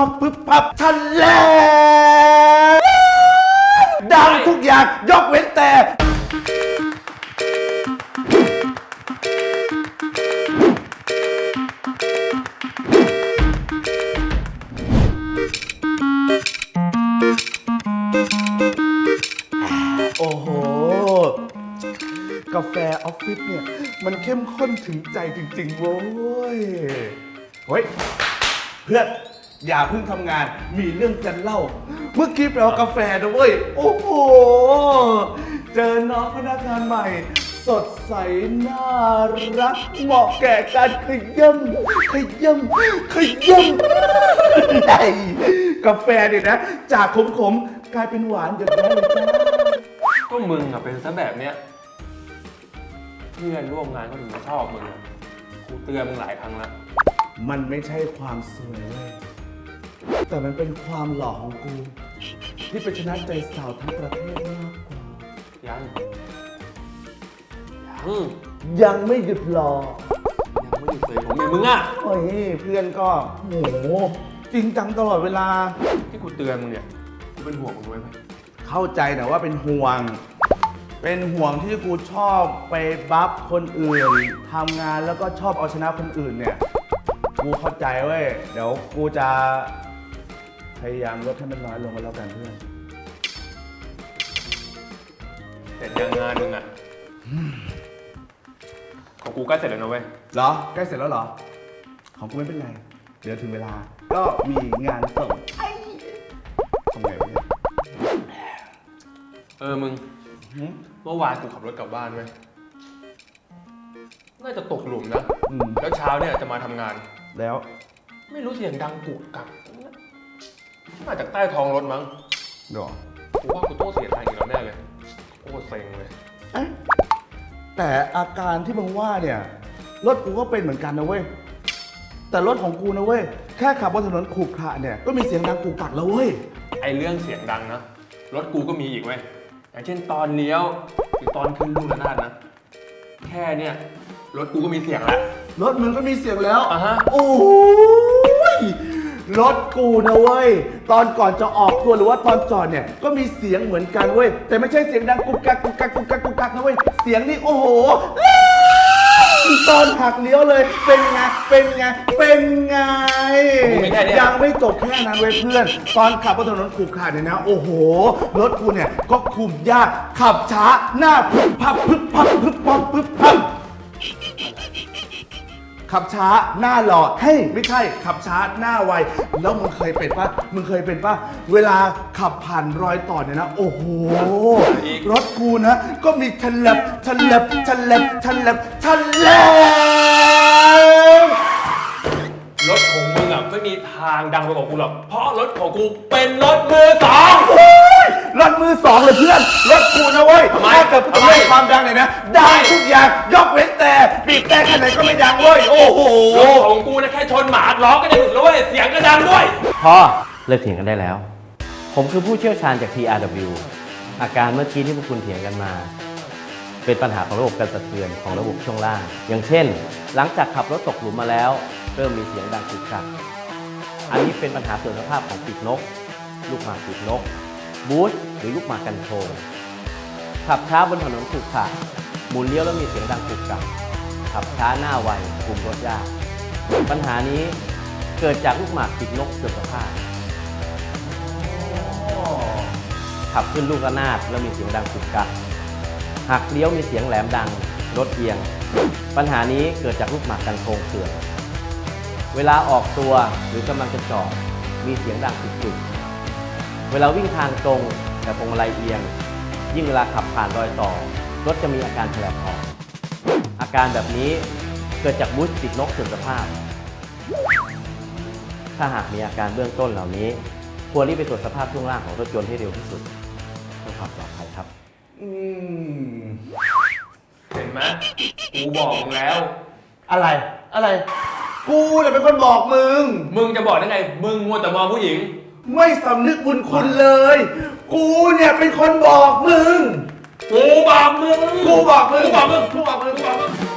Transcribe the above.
พับปึ๊บพับทันแลดังทุกอย่างยกเว้นแต่ โอ้โห กาแฟออฟฟิศเนี่ย มันเข้มข้นถึงใจจริงๆ โว้ย เฮ้ย เพื่อน อย่าเพิ่งทำงานมีเรื่องจะเล่า เมื่อกี้ไปเอากาแฟนะเว้ย โอ้โห เจอน้องพนักงานใหม่ สดใสน่ารัก เหมาะแก่การขย่ำขย่ำขย่ำไอ้กาแฟเนี่ยนะ จากขมๆ กลายเป็นหวานอย่างนั้นเลยจ้าก็มึงอะเป็นซะแบบเนี้ยเพื่อนร่วมงานก็ถึงไม่ชอบมึงอะกูเตือนมึงหลายครั้งแล้ว มันไม่ใช่ความสวยเว้ย แต่มันเป็นความหล่อของกู ที่เป็นชนะใจสาวทั้งประเทศมากกว่า ยังยัง ยังไม่หยุดรอยังไม่หยุดเลยผมมีมึงอะโอ้ยเพื่อนก็โหจริงจังตลอดเวลา ที่กูเตือนมึงเนี่ยกูเป็นห่วงมึงด้วยไหมเข้าใจนะว่าเป็นห่วง เป็นห่วงที่กูชอบไปบัฟคนอื่นทำงานแล้วก็ชอบเอาชนะคนอื่นเนี่ย กูเข้าใจเว้ย เดี๋ยวกูจะ พยายามลดให้มันน้อยลงก็แล้วกันเพื่อนแต่ยังงานมึงอะของกูใกล้เสร็จแล้วนะเว้ย เหรอใกล้เสร็จแล้วเหรอ ของกูไม่เป็นไร เดี๋ยวถึงเวลา ก็มีงานส่งไอ้ทำไงวะเนี่ยเออมึงหึเมื่อวานกูขับรถกลับบ้านเว้ย น่าจะตกหลุมนะ อืมแล้วเช้าเนี่ยจะมาทำงาน แล้ว ไม่รู้เสียงดังกุกกัก มาจากใต้ท้องรถมั้งเดี๋ยวกูว่ากูต้องเสียตังค์อีกแล้วแน่เลยโคตรเซ็งเลยเอ๊ะแต่อาการที่มึงว่าเนี่ย รถกูก็เป็นเหมือนกันนะเว้ย แต่รถของกูนะเว้ย แค่ขับบนถนนขรุขระเนี่ย ก็มีเสียงดังกูกักแล้วเว้ย ไอเรื่องเสียงดังนะรถกูก็มีอีกเว้ยอย่างเช่นตอนเลี้ยวหรือตอนขึ้นลูกระนาดนะ แค่เนี่ยรถกูก็มีเสียงแล้ว รถมึงก็มีเสียงแล้วอ่าฮะ โอ้ย รถกูนะเว้ย ตอนก่อนจะออกตัวหรือว่าตอนจอดเนี่ย ก็มีเสียงเหมือนกันเว้ย แต่ไม่ใช่เสียงดังกุกกักกุกกักกุกกักกุกกักนะเว้ย เสียงนี่โอ้โห ตอนหักเลี้ยวเลย เป็นไง เป็นไง เป็นไงยังไม่จบแค่นั้นเว้ยเพื่อน ตอนขับบนถนนขรุขระเนี่ยนะ โอ้โห รถกูเนี่ยก็คุมยาก ขับช้า หน้าพึบพับพึบพับพึบพับพึบพับ ขับช้าหน้าหล่อเฮ้ยไม่ใช่ขับช้าหน้าไว แล้วมึงเคยเป็นปะมึงเคยเป็นปะเวลาขับผ่านรอยต่อเนี่ยนะ โอ้โห รถกูนะ ก็มีฉลับฉลับฉลับฉลับฉลับรถของมึงอะไม่มีทางดังไปกว่ากูหรอก เพราะรถของกูเป็นรถมือสองโอ้ ยรถมือสองเลยเพื่อน รถกูนะเว้ยทำไมถ้าเกิดทำไมเรื่องความดังเนี่ยนะดังทุกอย่าง ยกเว้นแต่บีบแต่แค่ไหนก็ไม่ดังเว้ย โอ้โห รถของกูนะแค่ชนหมาล้อก็จะหลุดแล้วเว้ย เสียงก็ดังด้วย พอเลิกเถียงกันได้แล้ว ผมคือผู้เชี่ยวชาญจาก TRW อาการเมื่อกี้ที่พวกคุณเถียงกันมา เป็นปัญหาของระบบการสะเทือนของระบบช่วงล่าง อย่างเช่น หลังจากขับรถตกหลุมมาแล้ว เริ่มมีเสียงดังกุกกักอันนี้เป็นปัญหาส่วนสภาพของปีกนก ลูกหมากปีกนก บูสต์หรือลูกหมากกันโชงขับช้าบนถนนขรุขระหมุนเลี้ยวแล้วมีเสียงดังกุกกักขับช้าหน้าไวคุมรถยาก ปัญหานี้เกิดจากลูกหมากปีกนกเสื่อมสภาพขับขึ้นลูกระนาดแล้วมีเสียงดังกุกกักหักเลี้ยวมีเสียงแหลมดังรถเอียง ปัญหานี้เกิดจากลูกหมากกันโครงเสื่อมเวลาออกตัวหรือกำลังจะจอดมีเสียงดังจุกๆ เวลาวิ่งทางตรงแต่พวงมาลัยเอียง ยิ่งเวลาขับผ่านรอยต่อ รถจะมีอาการแฉลบออก อาการแบบนี้เกิดจากบูสต์ปีกนกเสื่อมสภาพ ถ้าหากมีอาการเบื้องต้นเหล่านี้ ควรรีบไปตรวจสภาพช่วงล่างของรถยนต์ให้เร็วที่สุดเพื่อความปลอดภัยครับ อืมเห็นไหมกูบอกมึงแล้ว อะไร อะไร กูเนี่ยเป็นคนบอกมึง มึงจะบอกได้ไง มึงมัวแต่มองผู้หญิง ไม่สำนึกบุญคุณเลย กูเนี่ยเป็นคนบอกมึง กูบอกมึง กูบอกมึง กูบอกมึง กูบอกมึง กูบอกมึง